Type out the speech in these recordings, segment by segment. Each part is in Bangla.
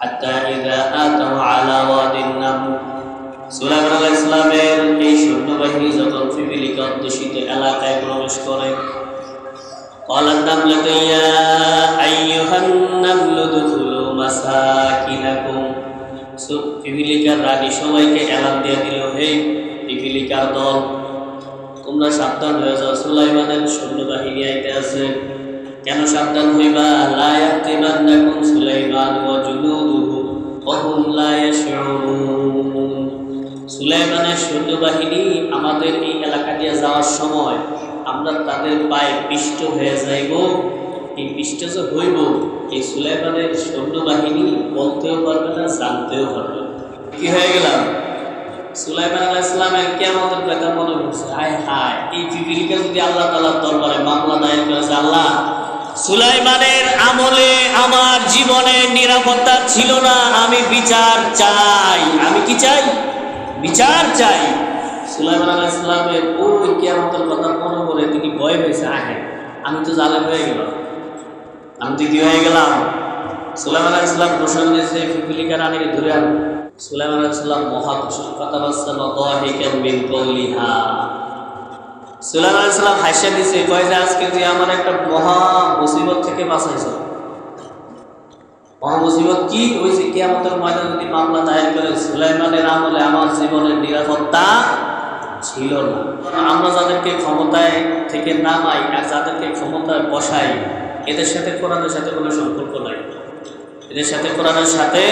حتى إذا أتوا على واد النمل সুলাইমান আলাহ ইসলামের এই সৈন্যবাহিনী যখন ফিবিলিকা অধ্যুষিত এলাকায় প্রবেশ করে قال النملة يا أيها النمل ادخلوا مساكنكم পিপিলিকার রানী সবাইকে এলান দিয়ে দিল হে পিপিলিকার দল তোমরা সাবধান হয়ে যাও সুলাইমানের সৈন্যবাহিনী আইতে আছে কেন সাবধান হইবা? লা ইয়াতিমান্নাকুম সুলাইমান ওয়া জুনুদুহু ওয়া লা ইয়াশউরুন। সুলাইমানের সৈন্যবাহিনী আমাদের এই এলাকা দিয়ে যাওয়ার সময় আমরা তাদের পায়ে পিষ্ট হয়ে যাইব। এই পিষ্ট যে হইব, এই সুলাইমানের সৈন্যবাহিনী বলতেও পারবে না, জানতেও পারবে। কি হয়ে গেলাম? সুলাইমান আলাহ ইসলামের কেমতের কথা মনে করছে হায় হায়, এই পিপিলিকা যদি আল্লাহ তালার দরবারে মামলা দায়ের করেছে, আল্লাহ সুলাইমানের আমলে আমার জীবনের নিরাপত্তা ছিল না, আমি বিচার চাই। আমি কি চাই? বিচার চাই। সুলাইমান আলাহ ইসলামের ওই কেমতের কথা মনে করে তিনি ভয় পেয়েছে আহে। আমি তো জালেম হয়ে গেলাম। আমি তো কি হয়ে গেলাম? সুলাইমান আলাহ ইসলাম প্রসঙ্গ দিয়েছে পিপিলিকা রানীকে ধরে আন। সুলাইমান আলাহ ইসলাম মহা খুশি কথা বাচ্চা দাহিকান মিন কওলিহা সুলাইমান আলাহ ইসলাম হাসিয়া দিছে, কয় যে আজকে তুই আমার একটা মহা মুসিবত থেকে বাঁচাইছ। মহা মুসিবত কি? হয়েছে কিয়ামতের ময়দানে যদি মামলা দায়ের করে, সুলাইমানের আমলে আমার জীবনের নিরাপত্তা ছিল না। আমরা যাদেরকে ক্ষমতায় থেকে নামাই আর যাদেরকে ক্ষমতায় বসাই, এদের সাথে কোরআনের সাথে কোনো সম্পর্ক নাই। এদের সাথে কোরআনের সাথে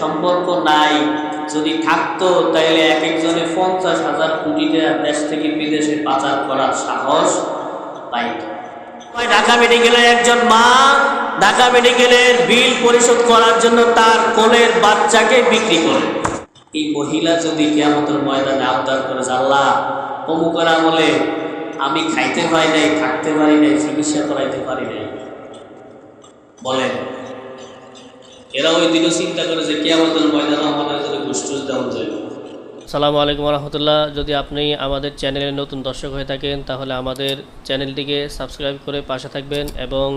সম্পর্ক নাই। যদি থাকতো, তাইলে এক একজনে পঞ্চাশ হাজার কোটি টাকা দেশ থেকে বিদেশে পাচার করার সাহস পাইত। ঢাকা মেডিকেলের একজন মা, ঢাকা মেডিকেলের বিল পরিশোধ করার জন্য তার কোলের বাচ্চাকে বিক্রি করে। এই মহিলা যদি কেয়ামতের ময়দানে আবদার করে আল্লাহ, অমুকের আমলে আমি খাইতে পারি নাই, থাকতে পারি নাই, চিকিৎসা করাইতে পারি নাই। বলেন এরা ওই দিনও চিন্তা করে যে কেয়ামতের ময়দানে আমাদের জন্য ঘুষ দেওয়া যায় সালামু আলাইকুম রহমতুল্লাহ যদি আপনি আমাদের চ্যানেলের নতুন দর্শক হয়ে থাকেন তাহলে আমাদের চ্যানেলটিকে সাবস্ক্রাইব করে পাশে থাকবেন এবং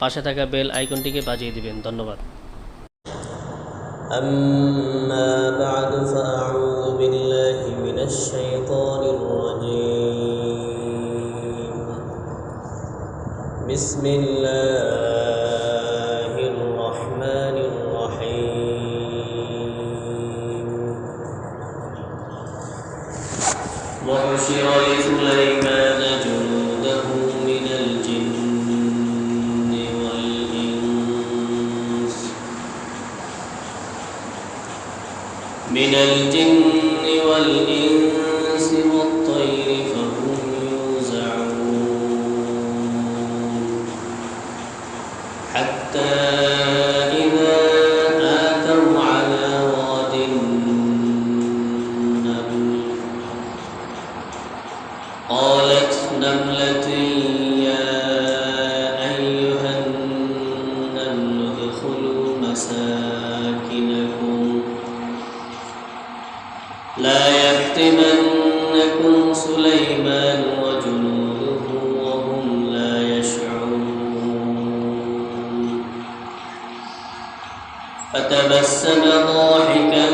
পাশে থাকা বেল আইকনটিকে বাজিয়ে দিবেন ধন্যবাদ أما بعد فأعوذ بالله من الشيطان الرجيم بسم الله وحشر لسليمان جنوده من الجن والإنس من الجن والإنس لا يحتمنكم سليمان وجنوده وهم لا يشعرون. فتبسم ضاحكا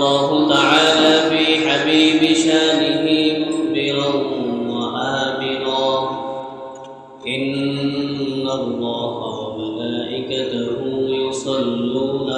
الله تعالى في حبيب شانه مخبرا وآمرا. إن الله وملائكته يصلون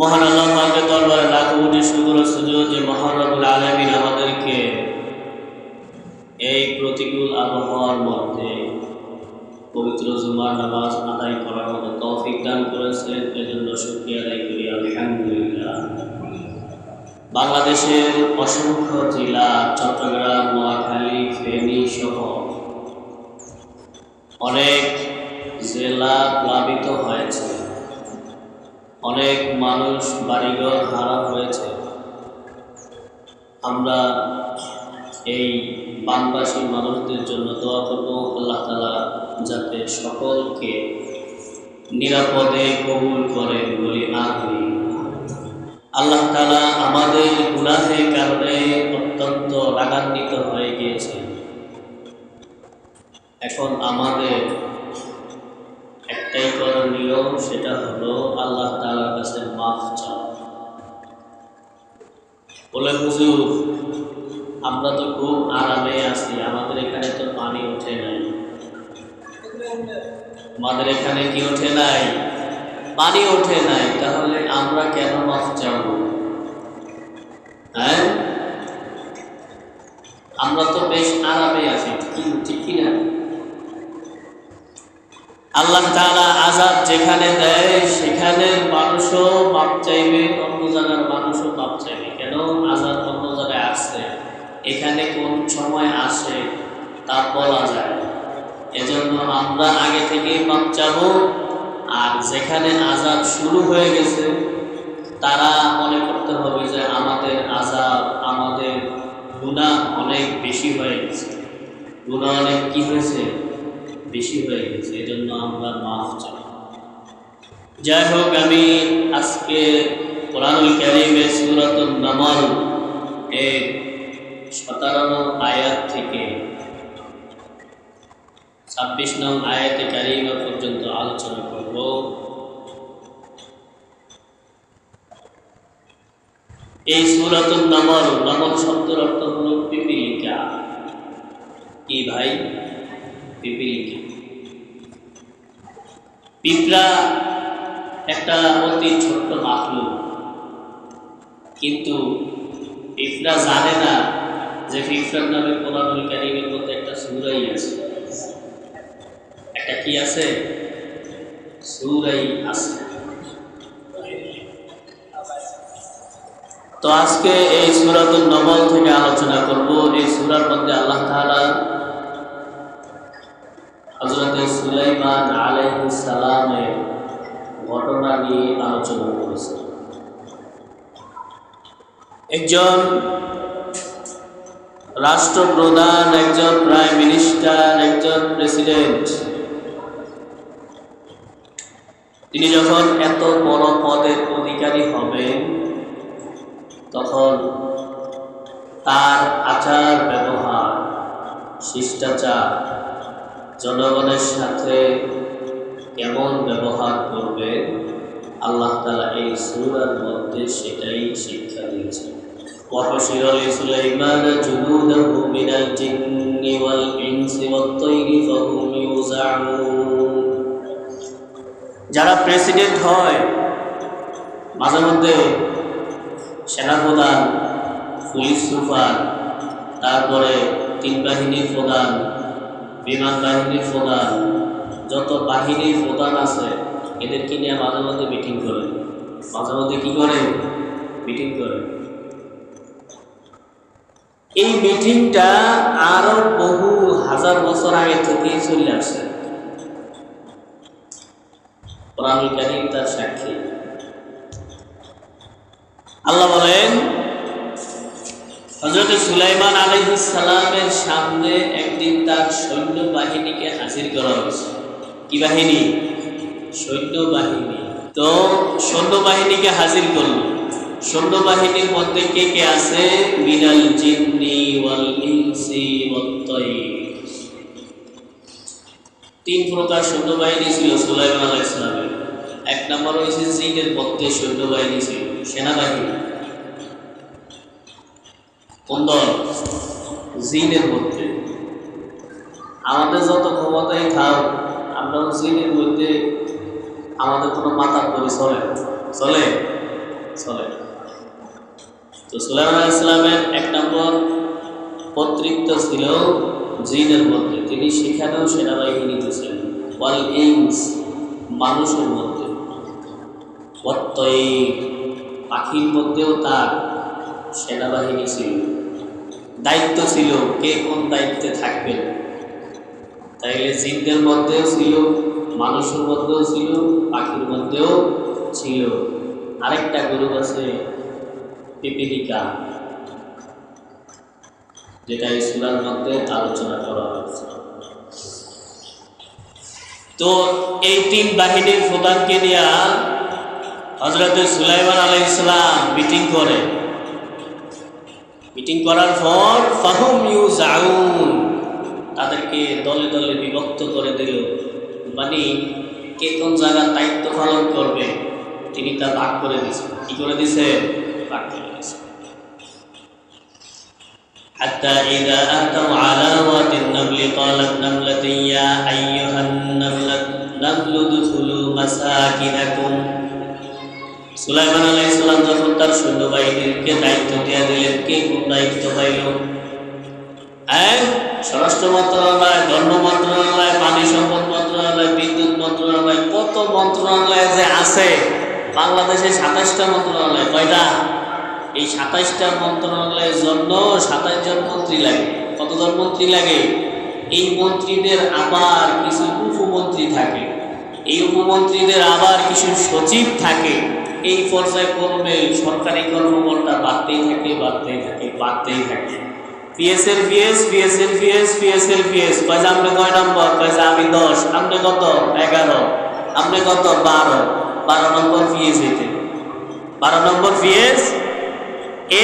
মহান দরবারে লাখ সুযোগ যে আলামিন আমাদেরকে এই প্রতিকূল আবহাওয়ার মধ্যে পবিত্র জুমার নামাজ আদায় করার মতো তৌফিক দান করেছেন এজন্য শুকরিয়া আদায় করি, আলহামদুলিল্লাহ। বাংলাদেশের অসংখ্য জেলা, চট্টগ্রাম, নোয়াখালী, ফেনী সহ অনেক মানুষ বাড়িঘর হারা হয়েছে। আমরা এই বানবাসী মানুষদের জন্য দোয়া করব আল্লাহ তালা যাতে সকলকে নিরাপদে কবুল করেন বলি আমি আল্লাহ তালা আমাদের গুনাহের কারণে অত্যন্ত রাগান্বিত হয়ে গিয়েছে এখন আমাদের একটাই করণীয় সেটা হলো আল্লাহ তালার কাছে মাফ চাওয়া। বলে হুজুর, আমরা তো খুব আরামে আছি, আমাদের এখানে তো পানি ওঠে নাই। আমাদের এখানে কি ওঠে নাই? পানি ওঠে নাই, তাহলে আমরা কেন মাফ চাব হ্যাঁ? আমরা তো বেশ আরামে আছি কি ঠিক কিনা? আল্লাহ তাআলা আজাব যেখানে দেয়, সেখানে মানুষও মাপ চাইবে, অন্য জায়গার মানুষও মাপ চাইবে। কেন? আজাব অন্য জায়গায় আসছে। এখানে কোন সময় আসে তা বলা যায় এজন্য আমরা আগে থেকেই মাপ চাবো। আর যেখানে আজাব শুরু হয়ে গেছে, তারা মনে করতে হবে যে আমাদের আজাব আমাদের গুনাহ অনেক বেশি হয়ে গেছে। গুনাহ অনেক কি হয়েছে? বেশি হয়ে গেছে, এজন্য আমরা মাফ চাই। যাই হোক, আমি আজকে কোরআনুল কারিমের সুরাতুল নামাল এর সতেরো আয়াত থেকে ছাব্বিশ নং আয়াতে কারিমা পর্যন্ত আলোচনা করব। এই সুরাতুল নামল নামল শব্দের অর্থ হল পিপিলিকা। কি ভাই? পিপিলিকা। পিঁপড়া একটা অতি ছোট্ট মাখলুক কিন্তু পিঁপড়া জানে না যে পিঁপড়ার নামে কোরআনুল কারিমের মধ্যে একটা সুরাই আছে। একটা কি আছে? সুরাই আছে। তো আজকে এই সুরাতুল নবল থেকে আলোচনা করব। এই সুরার মধ্যে আল্লাহ তাআলা হযরত সুলাইমান আলাইহিস সালামের ঘটনা নিয়ে আলোচনা করেছে। একজন রাষ্ট্রপ্রধান, একজন প্রাইম মিনিস্টার, একজন প্রেসিডেন্ট। তিনি যখন এত বড় পদের অধিকারী হবেন, তখন তার আচার ব্যবহার শিষ্টাচার জনগণের সাথে কেমন ব্যবহার করবে আল্লাহ তালা এই সুরার মধ্যে সেটাই শিক্ষা দিয়েছেন وحشر لسليمان جنوده من الجن والإنس والطير فهم يوزعون যারা প্রেসিডেন্ট হয় মাঝে মধ্যে সেনাপ্রধান পুলিশ সুপার তারপরে তিন বাহিনীর প্রধান বিমান বাহিনীর প্রধান যত বাহিনীর প্রধান আছে, এদেরকে নিয়ে মাঝে মধ্যে মিটিং করে। মাঝে মধ্যে কী করে? মিটিং করে। এই মিটিংটা আরও বহু হাজার বছর আগে থেকেই চলে আসে তার সাক্ষী। আল্লাহ বলেন হজরত সুলাইমান সালামের সামনে একদিন তার সৈন্য বাহিনীকে হাজির করা হয়েছে। কি বাহিনী? সৈন্য বাহিনী তো সৈন্য বাহিনীকে হাজির করল। সৈন্যবাহিনীর মধ্যে কে কে আছে? মিনাল জিন্নি তিন প্রকার সৈন্যবাহিনী ছিল সুলাইমান আলাইহিস সালামের। এক নম্বর হয়েছে জিনের মধ্যে সৈন্যবাহিনী ছিল। সেনাবাহিনী। কোন দল জিনের মধ্যে। আমাদের যত ক্ষমতাই থাক আমরা জিনের মধ্যে আমাদের কোনো মাথা করে, চলে? চলে? চলে। তো সুলাইমান ইসলামের এক নম্বর কর্তৃত্ব ছিল জিনের মধ্যে। তিনি সেখানেও সেনাবাহিনী ছিলেন। ওয়াল ইংস মানুষের মধ্যে। পাখির মধ্যেও তার সেনাবাহিনী ছিল। দায়িত্ব ছিল কে কোন দায়িত্বে থাকবে। তাইলে জিনদের মধ্যেও ছিল, মানুষের মধ্যেও ছিল, পাখির মধ্যেও ছিল। আরেকটা গ্রুপ আছে, পিপিলিকা, যেটা এই সুরার মধ্যে আলোচনা করা হয়েছে। তো এই তিন বাহিনীর প্রধানকে নিয়ে হজরত সুলাইমান আলাই ইসলাম মিটিং করে। মিটিং করার পর ফাহুম ইউ জাউন তাদেরকে দলে দলে বিভক্ত করে দিল মানে কে কোন জায়গার দায়িত্ব পালন করবে তিনি তা ভাগ করে দিয়েছেন কি করে দিছে ভাগ করে দিয়েছে حتى إذا أتوا على واد النمل قالت نملة يا أيها النملة نمل ادخلوا مساكنكم সুলাইমান আলাইহিস সালাম যখন তার সৈন্যবাহিনীকে দায়িত্ব দিয়ে দিলেন কে কোন দায়িত্ব পাইল স্বরাষ্ট্র মন্ত্রণালয়, ধর্ম মন্ত্রণালয়, পানি সম্পদ মন্ত্রণালয়, বিদ্যুৎ মন্ত্রণালয়, কত মন্ত্রণালয় যে আছে? বাংলাদেশে সাতাশটা মন্ত্রণালয়, কয়টা? এই সাতাশটা মন্ত্রণালয়ের জন্য সাতাশ জন মন্ত্রী লাগে। কতজন মন্ত্রী লাগে? এই মন্ত্রীদের আবার কিছু উপমন্ত্রী থাকে। এই উপমন্ত্রীদের আবার কিছু সচিব থাকে। এই পর্যায়ক্রমে সরকারি কর্মকর্তা বাড়তেই থাকে বাড়তেই থাকে বাড়তেই থাকে। PSL PS PSL PS PSL PS কয় আপনি কয় নম্বর? কয় যে আমি দশ। আপনি কত? এগারো। আপনি কত? বারো। বারো নম্বর পিএস হইতে বারো নম্বর পিএস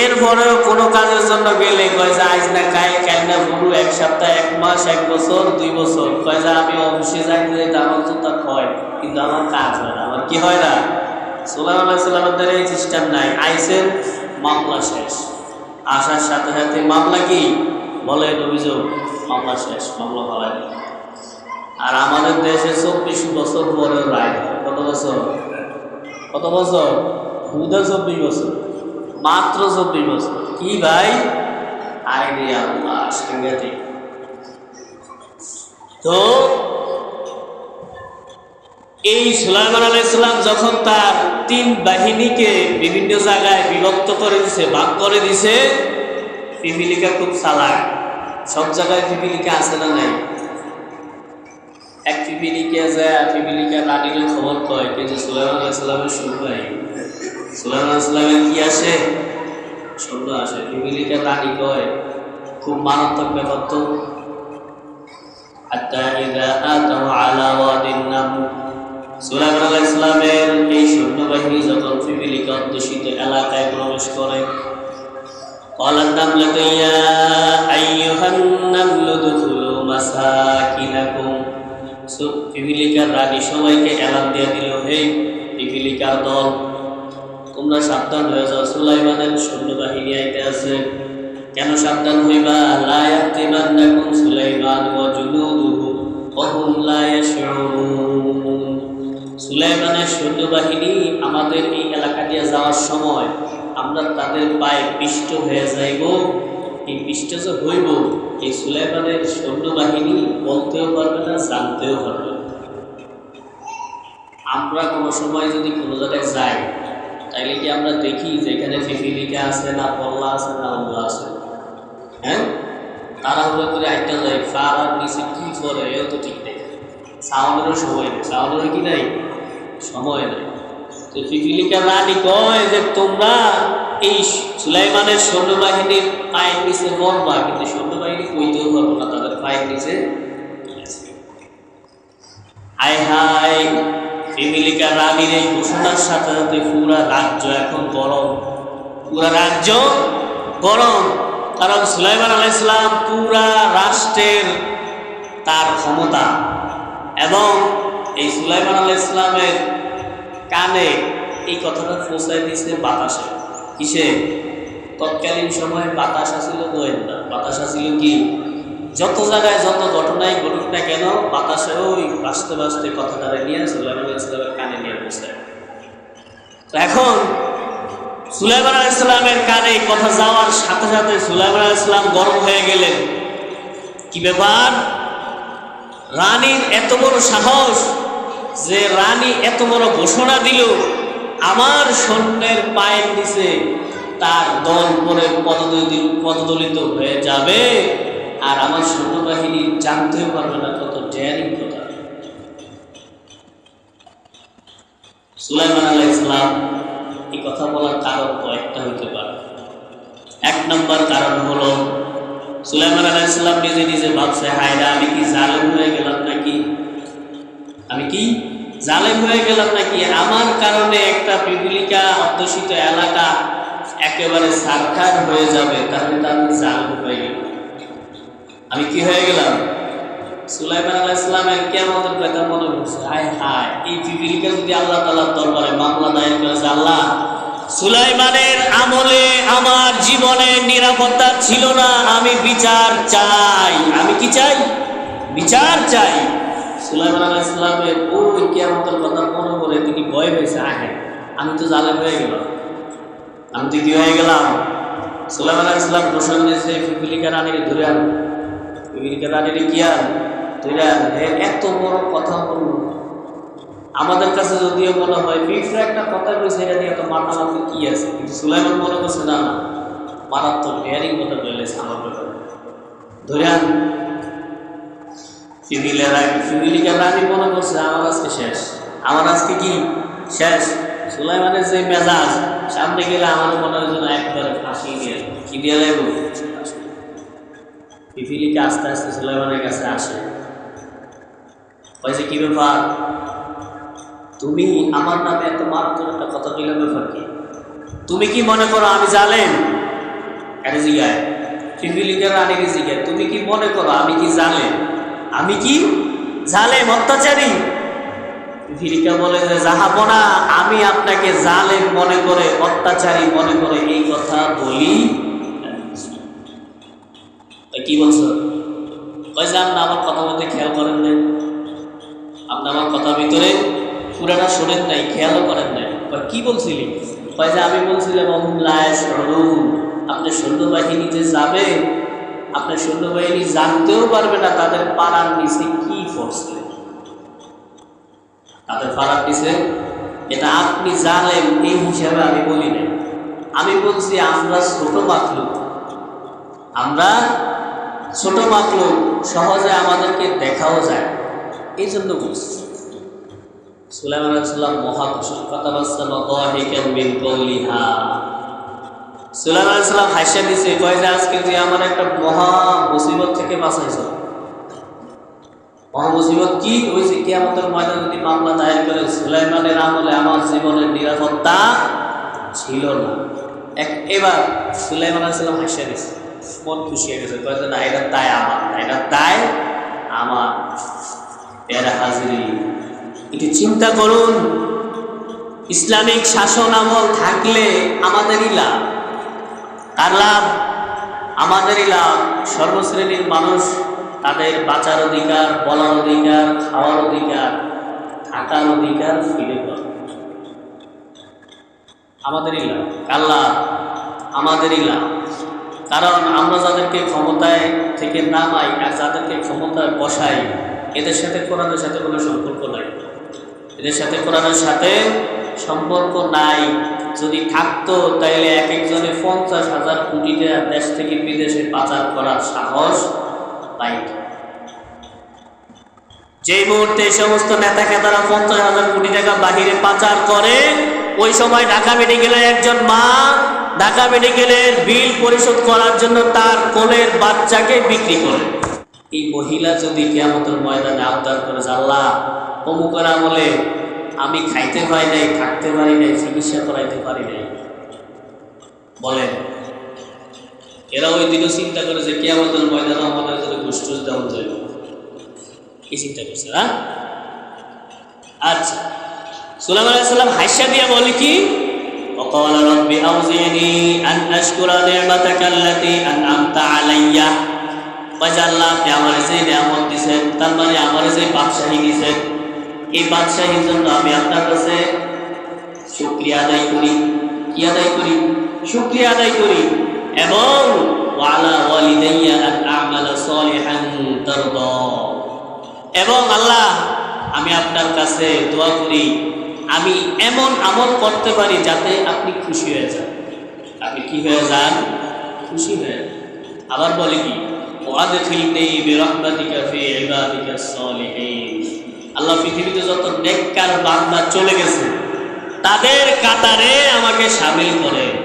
এরপরেও কোনো কাজের জন্য গেলে কয় যে আজ না খাই কাল না পুরো এক সপ্তাহ, এক মাস, এক বছর, দুই বছর। কয় যে আমি অফিসে যাইতে যাইতে আমার তো তা হয় কিন্তু আমার কাজ হয় না। আমার কি হয় না? সোলাম আল্লাহ সাল্লামের দ্বারা এই সিস্টেম নাই। আইসেন মামলা শেষ। আসার সাথে সাথে মামলা কি? বলে অভিযোগ, মামলা শেষ, মামলা ফলাই আর আমাদের দেশে চব্বিশ বছর পরে রায়। কত বছর? কত বছর? হুদা চব্বিশ বছর। মাত্র চব্বিশ বছর। কি ভাই? আইরে আল্লাহ সাংঘাতিক তো এই সুলাইমান আলাইসালাম যখন তার তিন বাহিনীকে বিভিন্ন জায়গায় বিভক্ত করে দিছে, ভাগ করে দিছে পিপিলিকা খুব চালাক। সব জায়গায় পিপিলিকা আছে না নাই? এক পিপিলিকা যায় পিপিলিকা রানীর খবর কয়? কে যে সুলাইমান আলাইসালামের সৈন্য সুলাইমান আলাইসালামের কি আসে? সৈন্য আসে। পিপিলিকা রানী কয়? খুব মারাত্মক ব্যাপার তো। হাত্তা ইযা আতাউ আলা ওয়াদিন নামু। সুলাইমান আলাইহিস সালামের এই সৈন্যবাহিনী যখন পিপিলিকা অধ্যুষিত এলাকায় প্রবেশ করে قال النملة يا أيها النمل ادخلوا مساكنكم পিপিলিকার রানী সবাইকে এলান দিয়ে দিল হে পিপিলিকার দল তোমরা সাবধান হয়ে যাও সুলাইমানের সৈন্যবাহিনী আইতে আছে কেন সাবধান হইবা লা ইয়াতিমান্নাকুম সুলাইমান ওয়া জুনুদুহু ওয়া হুম লা ইয়াশউরুন সুলাইমানের সৈন্যবাহিনী আমাদের এই এলাকা দিয়ে যাওয়ার সময় আমরা তাদের পায়ে পিষ্ট হয়ে যাইব। এই পিষ্ট যে হইব, এই সুলাইমানের সৈন্যবাহিনী বলতেও পারবে না, জানতেও পারবে আমরা কোনো সময় যদি কোনো জায়গায় যাই, তাইলে কি আমরা দেখি যে এখানে ফিফিলিকা আছে না পল্লা আছে না অন্য আছে? হ্যাঁ? তারা হলে করে একটা যায় ফারার নিচে কি করে, এও তো ঠিক নেই। সাউন্ডেরও সময় নেই। সাউন্ডেরও কি নাই? সময় নেই। তো পিপিলিকা রানী কয় যে, তোমরা এই সুলাইমানের সৈন্যবাহিনীর পায়ের নিচে মরবা, কিন্তু সৈন্যবাহিনী কইতেও পারব না, তাদের পায়ের নিচে হায় হায় পিপিলিকা রানীর এই ঘোষণার সাথে সাথে পুরা রাজ্য এখন গরম। পুরা রাজ্য গরম, কারণ সুলাইমান আলাইসলাম পুরা রাষ্ট্রের তার ক্ষমতা এবং এই সুলাইমান আলাহ ইসলামের কানে এই কথাটা পৌঁছায় দিয়েছে বাতাসে। কিসে? তৎকালীন সময়ে বাতাস আসিল গোয়েন্দা বাতাস আসিল কি? যত জায়গায় যত ঘটনাই ঘটুক না কেন, বাতাসে ওই বাঁচতে বাঁচতে কথাটা নিয়ে সুলাইমান ইসলামের কানে নিয়ে পৌঁছায়। তো এখন সুলাইমান আলাহ ইসলামের কানে কথা যাওয়ার সাথে সাথে সুলাইমান আলাহ ইসলাম গরম হয়ে গেলেন। কি ব্যাপার? রানীর এত বড় সাহস যে রানী এত বড় ঘোষণা দিল, আমার সৈন্যের পায়ের নিচে তার দল পরে পদদলিত পদদলিত হয়ে যাবে। আর আমার সৈন্যবাহিনী জানতেও পারবে না কত ডেয়ারিং কথা সুলাইমান আলাহ ইসলাম এই কথা বলার কারণ কয়েকটা হইতে পারে। এক নম্বর কারণ হলো, সুলাইমান আলাহ ইসলাম নিজে নিজে ভাবছে হায়রা আমি কি জালেম হয়ে গেলাম নাকি? আমি কি জালেম হয়ে গেলাম নাকি? আমার কারণে একটা পিপিলিকা অধ্যুষিত এলাকা একেবারে সাক্ষাৎ হয়ে যাবে, তাহলে তো আমি জালেম হয়ে গেলাম। আমি কি হয়ে গেলাম? সুলাইমান আলাহ ইসলামের কেমতের কথা মনে করছে হায় হায়, এই পিপিলিকা যদি আল্লাহ তালার দরবারে মামলা দায়ের করেছে, আল্লাহ, সুলাইমানের আমলে আমার জীবনে নিরাপত্তা ছিল না, আমি বিচার চাই। আমি কি চাই? বিচার চাই। সুলাইমান আলাহ ইসলামের ওই কেমতের কথা মনে করে তিনি ভয় পেয়েছে আহে আমি তো জালেম হয়ে গেলাম। আমি তো কি হয়ে গেলাম। সুলাইমান আলাহ ইসলাম প্রসঙ্গ দিয়েছে পিপিলিকা রানীকে ধরে আন। পিপিলিকা রানীকে কি আন? ধরে আন এত বড় কথা বলল আমাদের কাছে যদিও মনে হয় পিঁপড়া একটা কথা বলছে এটা নিয়ে এত মাতামাতি কি আছে? কিন্তু সুলাইমান মনে করছে, না না, মারাত্মক ডেয়ারিং কথা বলেছে আমার ব্যাপারে। ধরে আন ফিমিলের ফিমিলিকার রানী মনে করছে, আমার আজকে শেষ। আমার আজকে কি? শেষ। সুলাইমানের যে মেজাজ, সামনে গেলে আমার মনে হয় যেন একবারে ফাঁসি দিয়ে কি দিয়ে লাগবো পিপিলিকা আস্তে আস্তে সুলাইমানের কাছে আসে। কয়েছে কি ব্যাপার? তুমি আমার নামে এত মারাত্মক একটা কথা বললাম ব্যাপার কি? তুমি কি মনে করো আমি জালেম? এটা জিগায় পিপিলিকার রানীকে জিগায় তুমি কি মনে করো আমি কি জালেম? আমি কি জালেম অত্যাচারী? ফিরিকা বলে যে, জাহাপনা, আমি আপনাকে জালেম মনে করে, অত্যাচারী মনে করে এই কথা বলি কি বলছো? কয় যে, আপনি আমার কথা মধ্যে খেয়াল করেন নাই। আপনি আমার কথা ভিতরে পুরাটা শোনেন নাই, খেয়ালও করেন নাই। কয়, কি বলছিলি? কয় যে, আমি বলছিলাম অমুল্লায় সরুন আপনার সৈন্যবাহিনী যে যাবে আপনার সৈন্যবাহিনী জানতেও পারবে না তাদের পাড়ার নিচে কি করছে। তাদের পাড়ার দিছে এটা আপনি জানেন, এই হিসাবে আমি বলি না আমি বলছি আমরা ছোট মাতলুক আমরা ছোট মাতলুক সহজে আমাদেরকে দেখাও যায়। এই জন্য বলছি, সুলাইমান আলাইসাল্লাম মহাকুশল কথা বাচ্চাম মিন কৌলিহা সুলাইমান আলাইসাল্লাম হাসিয়া দিছে, কয় যে আজকে যে আমার একটা মহা মুসিবত থেকে বাঁচাইছ মহা মুসিবত কি হয়েছে কি আমাদের ময়দান যদি মামলা দায়ের করে সুলাইমানের আমলে আমার জীবনের নিরাপত্তা ছিল না। এক এবার সুলাইমান আলাইসাল্লাম হাসিয়া দিছে, মন খুশি হয়ে গেছে, কয় না, এটা তাই আমার, এটা তাই আমার। এরা হাজিরি। এটি চিন্তা করুন, ইসলামিক শাসন আমল থাকলে আমাদেরই লাভ। লাভ আমাদেরই লাভ। সর্বশ্রেণীর মানুষ তাদের বাঁচার অধিকার, বলার অধিকার, খাওয়ার অধিকার, থাকার অধিকার ফিরে পাবে। আমাদেরই লাভ। লাভ? আমাদেরই লাভ। কারণ আমরা যাদেরকে ক্ষমতায় থেকে নামাই আর যাদেরকে ক্ষমতায় বসাই, এদের সাথে কোরআনের সাথে কোনো সম্পর্ক নাই। এদের সাথে কোরআনের সাথে সম্পর্ক নাই। যদি থাকতো, তাইলে এক একজনে পঞ্চাশ হাজার কোটি টাকা দেশ থেকে বিদেশে পাচার করার সাহস পাইত যেই মুহূর্তে এই সমস্ত নেতা খেতারা পঞ্চাশ হাজার কোটি টাকা বাহিরে পাচার করে, ওই সময় ঢাকা মেডিকেলের একজন মা ঢাকা মেডিকেলের বিল পরিশোধ করার জন্য তার কোলের বাচ্চাকে বিক্রি করে। এই মহিলা যদি কেয়ামতের ময়দানে আবদার করে আল্লাহ, অমুকের আমলে আমি খাইতে পারি নাই থাকতে পারি নাই চিকিৎসা করাইতে পারি নাই বলেন এরা ওই দিনও চিন্তা করে যে কেয়ামতের ময়দানে আমাদের জন্য ঘুষ টুস দেওয়া যায় এই চিন্তা করছে হ্যাঁ আচ্ছা সুলাইমান আলাইহিস সালাম হাসিয়া দিয়া বলে কি وقال رب أوزعني أن أشكر نعمتك التي أنعمت علي কয় আল্লাহ আপনি আমার যে নিয়ামত দিছেন তার মানে আমার যে বাদশাহী দিছেন এই বাদশাহীর জন্য আমি আপনার কাছে শুক্রিয়া আদায় করি। কি আদায় করি? শুক্রিয়া আদায় করি। এবং এবং আল্লাহ, আমি আপনার কাছে দোয়া করি। আমি এমন আমল করতে পারি যাতে আপনি খুশি হয়ে যান। আপনি কি হয়ে যান? খুশি হয়ে। আবার বলে কি? ওয়াদখিলনি বিরহমাতিকা ফি ইবাদিকাস সালিহিন। আল্লাহ পৃথিবীতে যত নেককার বান্দা চলে গেছে তাদের কাতারে আমাকে সামিল করে।